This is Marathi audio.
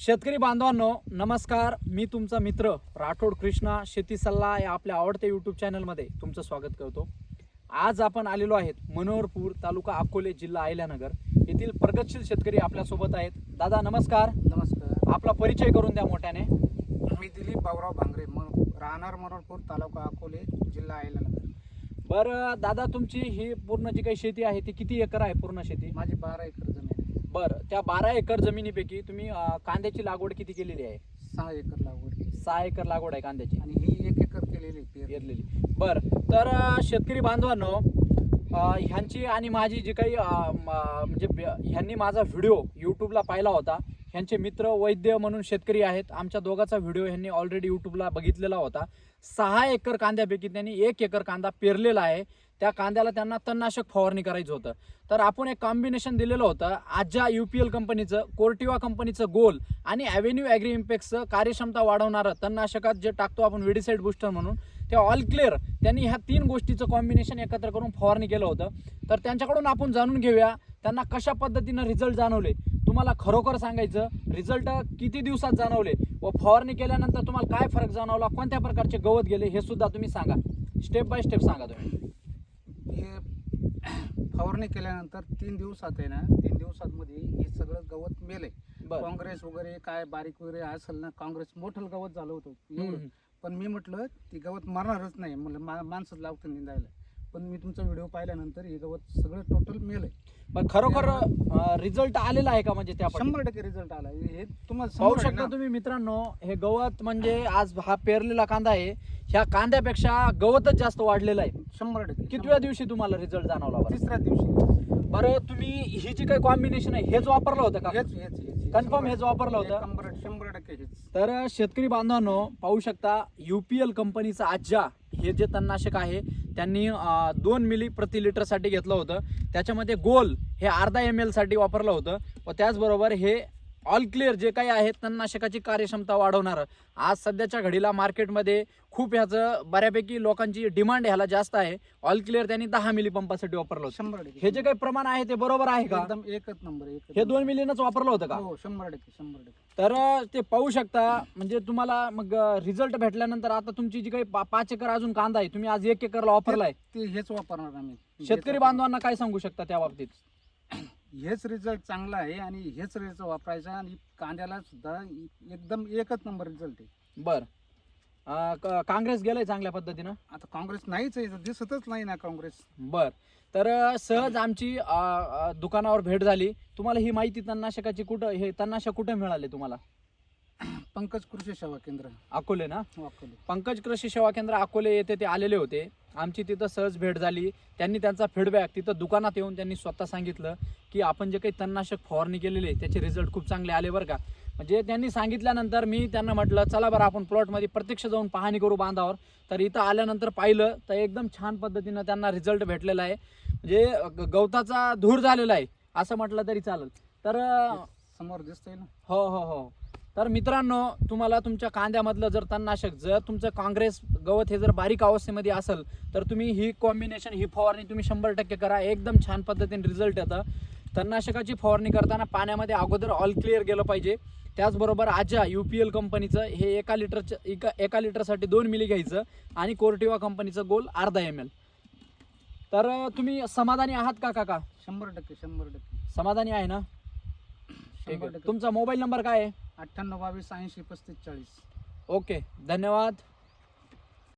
शेतकरी बांधवांनो नमस्कार. मी तुमचा मित्र राठोड कृष्णा शेती सल्ला या आपल्या आवडत्या यूट्यूब चॅनलमध्ये तुमचं स्वागत करतो. आज आपण आलेलो आहेत मनोहरपूर तालुका अकोले जिल्हा अहिल्यानगर येथील प्रगतशील शेतकरी आपल्यासोबत आहेत. दादा नमस्कार. नमस्कार. आपला परिचय करून द्या मोठ्याने. मी दिलीप बाबुराव भांगरे मन राहणार मनोरपूर तालुका अकोले जिल्हा अहिल्यानगर. बरं दादा तुमची ही पूर्ण जी काही शेती आहे ती किती एकर आहे पूर्ण शेती? माझी बारा एकर जमीन आहे. बरं त्या बारा एकर जमिनीपैकी तुम्ही अं, कांद्याची लागवड किती केलेली आहे सहा एकर लागवड केली. सहा एकर लागवड आहे कांद्याची आणि ही एक एकर केलेली पेरणी. पेरलेली बर तर अ, शेतकरी बांधवांनो अ, ह्यांची आणि माझी जी काही अ, म- म्हणजे ब- ह्यांनी माझा व्हिडिओ यूट्यूबला पाहिला होता ह्यांचे मित्र वैद्य म्हणून शेतकरी आहेत. आमच्या दोघाचा व्हिडिओ ह्यांनी ऑलरेडी यूट्यूबला बघितलेला होता. सहा एकर कांद्यापैकी त्यांनी एक एकर कांदा पेरलेला आहे. त्या कांद्याला त्यांना तणनाशक फवारणी करायचं होतं. तर आपण एक कॉम्बिनेशन दिलेलं होतं. आजच्या यू पी एल कंपनीचं कोर्टिवा कंपनीचं गोल आणि ॲव्हेन्यू ॲग्री इम्पॅक्टचं कार्यक्षमता वाढवणारं तणनाशकात जे टाकतो आपण वेडीसाईड बुस्टर म्हणून ते ऑल क्लिअर त्यांनी ह्या तीन गोष्टीचं कॉम्बिनेशन एकत्र करून फवारणी केलं होतं. तर त्यांच्याकडून आपण जाणून घेऊया त्यांना कशा पद्धतीनं रिझल्ट जाणवले. तुम्हाला खरोखर सांगायचं रिझल्ट किती दिवसात जाणवले? व फवारणी केल्यानंतर तुम्हाला काय फरक जाणवला? कोणत्या प्रकारचे गवत गेले? हे सुद्धा तुम्ही सांगा. स्टेप बाय स्टेप सांगा तुम्ही. हे फवारणी केल्यानंतर तीन दिवसात आहे ना तीन दिवसांमध्ये हे सगळं गवत मेले काँग्रेस वगैरे काय बारीक वगैरे असेल ना काँग्रेस मोठं गवत झालं होतं. पण मी म्हटलं ती गवत मरणारच नाही. म्हणलं मा माणसंच लावतं निंदायला. पण मी तुमचा व्हिडिओ पाहिल्यानंतर हे गवत सगळं टोटल मेलंय पण खरोखर रिझल्ट आलेला आहे का म्हणजे त्या? शंभर टक्के रिझल्ट आला हे तुम्हाला पाहू समोर आहे शकता ना. तुम्ही मित्रांनो हे गवत म्हणजे आज हा पेरलेला कांदा आहे. ह्या कांद्यापेक्षा गवतच जास्त वाढलेलं आहे. शंभर टक्के कितव्या दिवशी तुम्हाला रिझल्ट जाणवला बरं? तिसऱ्या दिवशी. बरं तुम्ही ही जी काही कॉम्बिनेशन आहे हेच वापरलं होतं का? हेच हेच हेच Confirm हेच वापरलं होतं? शंभर शंभर टक्के हेच. तर शेतकरी बांधवांनो पाहू शकता युपीएल कंपनीचा आज्जा हे जे तणनाशक आहे त्यांनी दोन मिली प्रति लिटरसाठी घेतलं होतं. त्याच्यामध्ये गोल हे अर्धा एम एलसाठी वापरलं होतं. व त्याचबरोबर हे ऑल क्लिअर जे काही आहे तणनाशकाची कार्यक्षमता वाढवणारं. आज सध्याच्या घडीला मार्केटमध्ये खूप ह्याचं बऱ्यापैकी लोकांची डिमांड ह्याला जास्त आहे. ऑल क्लिअर त्यांनी दहा मिली पंपासाठी वापरलं होतं. शंभर टक्के. हे जे काही प्रमाण आहे ते बरोबर आहे का? एकदम एकच नंबर एकच हे दोन. मिलीनंच वापरलं होतं का? हो शंभर टक्के शंभर टक्के. तर ते पाहू शकता म्हणजे तुम्हाला मग रिझल्ट भेटल्यानंतर आता तुमची जी काही पा- पाच एकर अजून कांदा आहे तुम्ही आज एक एकरला वापरलाय. ते हेच वापरणार आम्ही. शेतकरी बांधवांना काय सांगू शकता त्या बाबतीत. हेच रिझल्ट चांगला आहे आणि हेच रिझल्ट वापरायचा आणि कांद्याला सुद्धा एकदम एकच नंबर रिझल्ट आहे. बर. अ, क- काँग्रेस गेलंय चांगल्या पद्धतीनं? आता काँग्रेस नाहीच आहे दिसतच नाही ना काँग्रेस. बर. तर अ, सहज आमची अ, अ, दुकानावर भेट झाली. तुम्हाला ही माहिती तणनाशकाची कुठं हे तणनाशक कुठं मिळाले तुम्हाला? पंकज कृषी सेवा केंद्र. अकोले ना? वाकोले पंकज कृषी सेवा केंद्र अकोले येथे ते आलेले होते. आमची तिथं सहज भेट झाली. त्यांनी त्यांचा फीडबॅक तिथं दुकानात येऊन त्यांनी स्वतः सांगितलं की आपण जे काही तणनाशक फवारणी केलेली त्याचे रिझल्ट खूप चांगले आले बरं का. म्हणजे त्यांनी सांगितल्यानंतर मी त्यांना म्हटलं चला बरं आपण प्लॉटमध्ये प्रत्यक्ष जाऊन पाहणी करू बांधावर. तर इथं आल्यानंतर पाहिलं तर एकदम छान पद्धतीनं त्यांना रिझल्ट भेटलेला आहे. म्हणजे गवताचा धूर झालेला आहे. असं म्हटलं तरी चालेल. तर समोर दिसतंय ना? हो हो हो. तर मित्रांनो तुम्हाला तुमच्या कांद्यामधलं जर तणनाशक जर तुमचं काँग्रेस गवत हे जर बारीक अवस्थेमध्ये असेल तर तुम्ही ही कॉम्बिनेशन ही फवारणी तुम्ही शंभर टक्के करा. एकदम छान पद्धतीने रिझल्ट येतं. तणनाशकाची फवारणी करताना पाण्यामध्ये अगोदर ऑल क्लिअर गेलं पाहिजे. त्याचबरोबर आजा यू पी एल कंपनीचं हे एका लिटरचं एका एका लिटरसाठी दोन मिली घ्यायचं आणि कोर्टिवा कंपनीचं गोल अर्धा एम एल तर तुम्ही समाधानी आहात का काका? शंभर टक्के शंभर टक्के. समाधानी आहे ना? ठीक शंभर आहे टक्के तुमचा मोबाईल नंबर काय आहे? अठ्ठ्याण्णव बावीस ऐंशी पस्तीस चाळीस. ओके धन्यवाद.